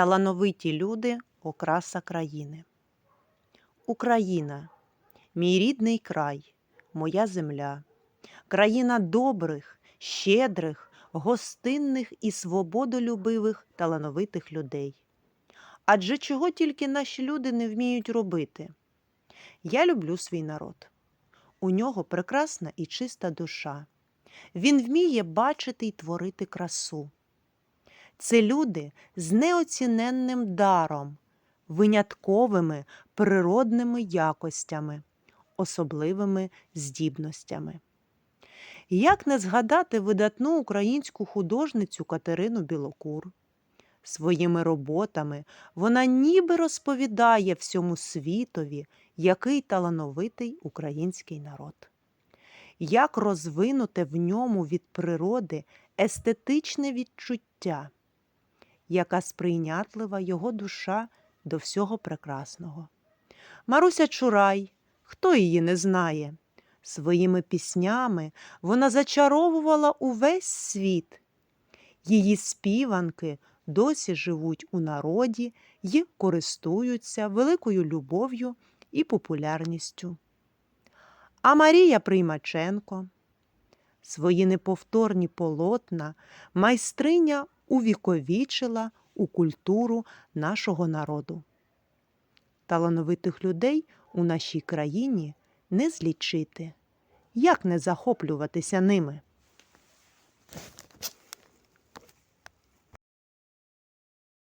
Талановиті люди окраса країни. Україна, мій рідний край, моя земля, країна добрих, щедрих, гостинних і свободолюбивих талановитих людей. Адже чого тільки наші люди не вміють робити? Я люблю свій народ. У нього прекрасна і чиста душа. Він вміє бачити й творити красу. Це люди з неоціненним даром, винятковими природними якостями, особливими здібностями. Як не згадати видатну українську художницю Катерину Білокур? Своїми роботами вона ніби розповідає всьому світові, який талановитий український народ. Як розвинуте в ньому від природи естетичне відчуття, яка сприйнятлива його душа до всього прекрасного. Маруся Чурай, хто її не знає, своїми піснями вона зачаровувала увесь світ. Її співанки досі живуть у народі й користуються великою любов'ю і популярністю. А Марія Приймаченко свої неповторні полотна майстриня увіковічила у культуру нашого народу. Талановитих людей у нашій країні не злічити. Як не захоплюватися ними?